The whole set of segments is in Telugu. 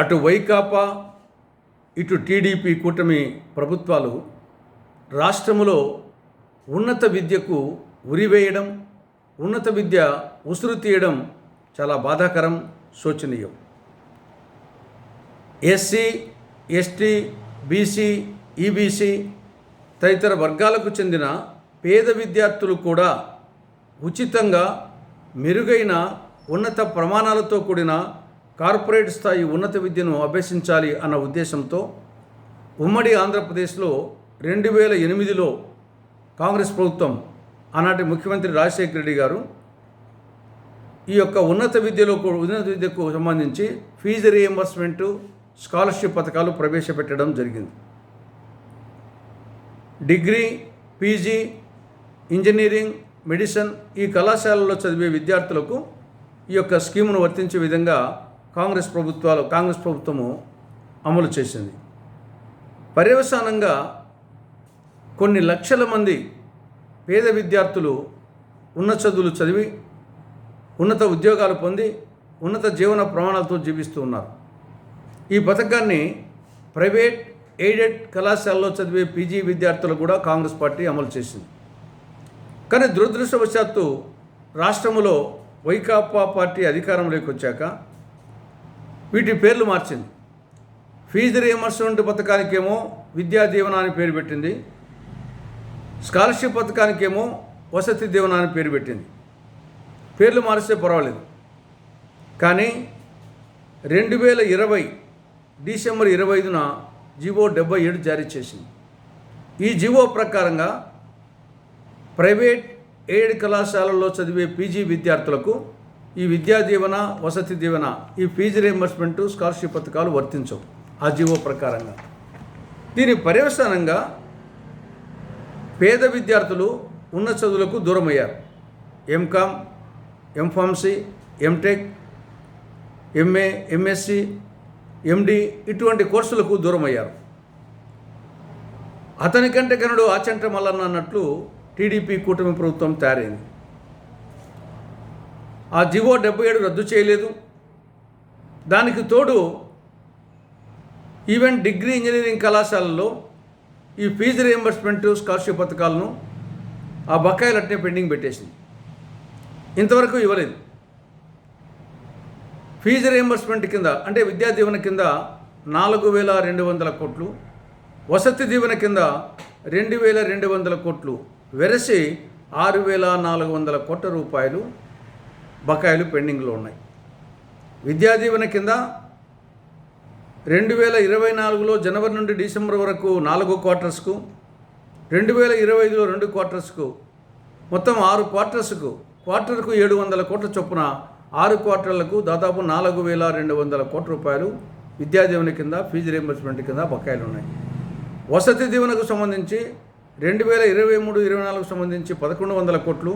అటు వైకాపా ఇటు టీడీపీ కూటమి ప్రభుత్వాలు రాష్ట్రములో ఉన్నత విద్యకు ఉరివేయడం ఉన్నత విద్య ఉసురు తీయడం చాలా బాధాకరం శోచనీయం. ఎస్సీ ఎస్టీ బీసీ ఈబీసీ తదితర వర్గాలకు చెందిన పేద విద్యార్థులు కూడా ఉచితంగా మెరుగైన ఉన్నత ప్రమాణాలతో కూడిన కార్పొరేట్ స్థాయి ఉన్నత విద్యను అభ్యసించాలి అన్న ఉద్దేశంతో ఉమ్మడి ఆంధ్రప్రదేశ్లో రెండు వేల ఎనిమిదిలో కాంగ్రెస్ ప్రభుత్వం ఆనాటి ముఖ్యమంత్రి రాజశేఖర రెడ్డి గారు ఈ యొక్క ఉన్నత విద్యలో ఉన్నత విద్యకు సంబంధించి ఫీజు రీఎంబర్స్మెంటు స్కాలర్షిప్ పథకాలు ప్రవేశపెట్టడం జరిగింది. డిగ్రీ పీజీ ఇంజనీరింగ్ మెడిసిన్ ఈ కళాశాలలో చదివే విద్యార్థులకు ఈ యొక్క స్కీమును వర్తించే విధంగా కాంగ్రెస్ ప్రభుత్వాలు కాంగ్రెస్ ప్రభుత్వము అమలు చేసింది. పర్యవసానంగా కొన్ని లక్షల మంది పేద విద్యార్థులు ఉన్నత చదువులు చదివి ఉన్నత ఉద్యోగాలు పొంది ఉన్నత జీవన ప్రమాణాలతో జీవిస్తూ ఉన్నారు. ఈ పథకాన్ని ప్రైవేట్ ఎయిడెడ్ కళాశాలలో చదివే పీజీ విద్యార్థులు కూడా కాంగ్రెస్ పార్టీ అమలు చేసింది. కానీ దురదృష్టవశాత్తు రాష్ట్రంలో వైకాపా పార్టీ అధికారంలోకి వచ్చాక వీటి పేర్లు మార్చింది. ఫీజు రియంబర్స్మెంట్ పథకానికేమో విద్యా దీవెన అని పేరు పెట్టింది. స్కాలర్షిప్ పథకానికేమో వసతి దీవెన అని పేరు పెట్టింది. పేర్లు మారిస్తే పర్వాలేదు. కానీ రెండు వేల ఇరవై డిసెంబర్ ఇరవై ఐదున జివో డెబ్బై ఏడు జారీ చేసింది. ఈ జివో ప్రకారంగా ప్రైవేట్ ఎయిడ్ కళాశాలల్లో చదివే పీజీ విద్యార్థులకు ఈ విద్యా దీవెన వసతి దీవెన ఈ ఫీజు రియంబర్స్మెంట్ స్కాలర్షిప్ పథకాలు వర్తించవు. ఆ జీవో ప్రకారంగా. దీని పర్యవసానంగా పేద విద్యార్థులు ఉన్న చదువులకు దూరమయ్యారు. MCom MPharmacy MTech MA MSc MD ఇటువంటి కోర్సులకు దూరమయ్యారు. అతనికంటే కనుడు ఆచంట మల్లన్న అన్నట్లు టీడీపీ కూటమి ప్రభుత్వం తయారైంది. ఆ జివో డెబ్బై ఏడు రద్దు చేయలేదు. దానికి తోడు ఈవెన్ డిగ్రీ ఇంజనీరింగ్ కళాశాలలో ఈ ఫీజు రియంబర్స్మెంట్ స్కాలర్షిప్ పథకాలను ఆ బకాయిలట్నే పెండింగ్ పెట్టేసింది. ఇంతవరకు ఇవ్వలేదు. ఫీజు రియంబర్స్మెంట్ కింద అంటే విద్యా దీవెన కింద నాలుగు వేల రెండు వందల కోట్లు వసతి దీవెన కింద రెండు వేల రెండు వందల కోట్లు వెరసి ఆరు వేల నాలుగు వందల కోట్ల రూపాయలు బకాయిలు పెండింగ్లో ఉన్నాయి. విద్యా దీవెన కింద రెండు వేల ఇరవై నాలుగులో జనవరి నుండి డిసెంబర్ వరకు నాలుగు క్వార్టర్స్కు రెండు వేల ఇరవై ఐదులో రెండు క్వార్టర్స్కు మొత్తం ఆరు క్వార్టర్స్కు క్వార్టర్కు ఏడు వందల కోట్ల చొప్పున ఆరు క్వార్టర్లకు దాదాపు నాలుగు వేల రెండు వందల కోట్ల రూపాయలు విద్యా దీవెన కింద ఫీజు రియంబర్స్మెంట్ కింద బకాయిలు ఉన్నాయి. వసతి దీవెనకు సంబంధించి రెండు వేల ఇరవై మూడు ఇరవై నాలుగు సంబంధించి పదకొండు వందల కోట్లు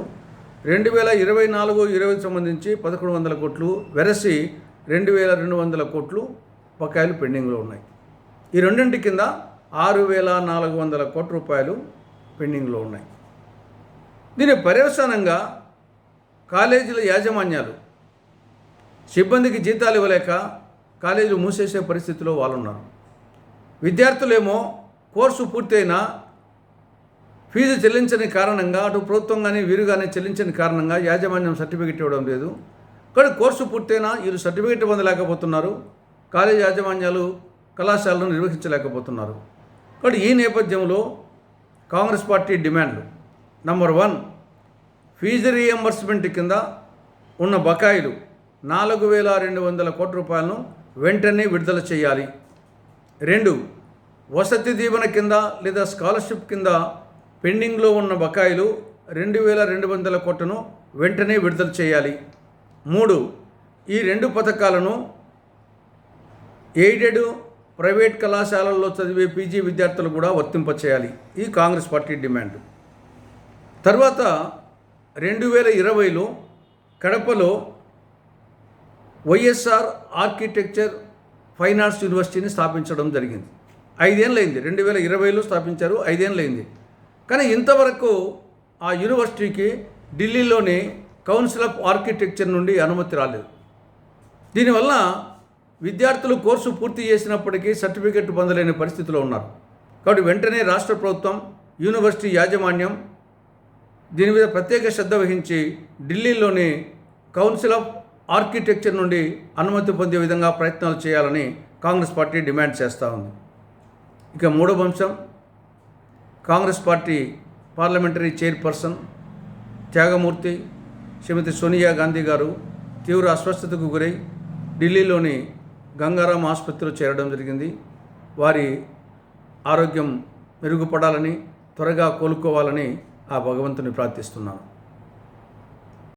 రెండు వేల ఇరవై నాలుగు ఇరవై సంబంధించి పదకొండు వందల కోట్లు వెరసి రెండు వేల రెండు వందల కోట్లు బకాయిలు పెండింగ్లో ఉన్నాయి. ఈ రెండింటి కింద ఆరు వేల నాలుగు వందల కోట్ల రూపాయలు పెండింగ్లో ఉన్నాయి. దీని పర్యవసానంగా కాలేజీల యాజమాన్యాలు సిబ్బందికి జీతాలు ఇవ్వలేక కాలేజీలు మూసేసే పరిస్థితిలో వాళ్ళు ఉన్నారు విద్యార్థులేమో కోర్సు పూర్తయినా ఫీజు చెల్లించని కారణంగా అటు ప్రభుత్వం కానీ వీరు కానీ చెల్లించని కారణంగా యాజమాన్యం సర్టిఫికెట్ ఇవ్వడం లేదు. కానీ కోర్సు పూర్తయినా వీరు సర్టిఫికెట్ పొందలేకపోతున్నారు. కాలేజీ యాజమాన్యాలు కళాశాలను నిర్వహించలేకపోతున్నారు. కాబట్టి ఈ నేపథ్యంలో కాంగ్రెస్ పార్టీ డిమాండ్లు. నంబర్ వన్ ఫీజు రీఎంబర్స్మెంట్ కింద ఉన్న బకాయిలు నాలుగు వేల రెండు వందల కోట్ల రూపాయలను వెంటనే విడుదల చేయాలి. రెండు వసతి దీవెన కింద లేదా స్కాలర్షిప్ కింద పెండింగ్లో ఉన్న బకాయిలు రెండు వేల రెండు వందల కోట్లను వెంటనే విడుదల చేయాలి. మూడు ఈ రెండు పథకాలను ఎయిడెడ్ ప్రైవేట్ కళాశాలల్లో చదివే పీజీ విద్యార్థులు కూడా వర్తింపచేయాలి ఈ కాంగ్రెస్ పార్టీ డిమాండ్. తర్వాత రెండు వేల ఇరవైలో కడపలో వైఎస్ఆర్ ఆర్కిటెక్చర్ ఫైన్ ఆర్ట్స్ యూనివర్సిటీని స్థాపించడం జరిగింది. ఐదేళ్ళైంది రెండు వేల ఇరవైలో స్థాపించారు. ఐదేళ్ళైంది కానీ ఇంతవరకు ఆ యూనివర్సిటీకి ఢిల్లీలోని కౌన్సిల్ ఆఫ్ ఆర్కిటెక్చర్ నుండి అనుమతి రాలేదు. దీనివల్ల విద్యార్థులు కోర్సు పూర్తి చేసినప్పటికీ సర్టిఫికెట్ పొందలేని పరిస్థితిలో ఉన్నారు. కాబట్టి వెంటనే రాష్ట్ర ప్రభుత్వం యూనివర్సిటీ యాజమాన్యం దీని మీద ప్రత్యేక శ్రద్ధ వహించి ఢిల్లీలోని కౌన్సిల్ ఆఫ్ ఆర్కిటెక్చర్ నుండి అనుమతి పొందే విధంగా ప్రయత్నాలు చేయాలని కాంగ్రెస్ పార్టీ డిమాండ్ చేస్తూ ఉంది. ఇక మూడవ అంశం కాంగ్రెస్ పార్టీ పార్లమెంటరీ చైర్పర్సన్ త్యాగమూర్తి శ్రీమతి సోనియా గాంధీ గారు తీవ్ర అస్వస్థతకు గురై ఢిల్లీలోని గంగారాం ఆసుపత్రిలో చేరడం జరిగింది. వారి ఆరోగ్యం మెరుగుపడాలని త్వరగా కోలుకోవాలని ఆ భగవంతుని ప్రార్థిస్తున్నాను.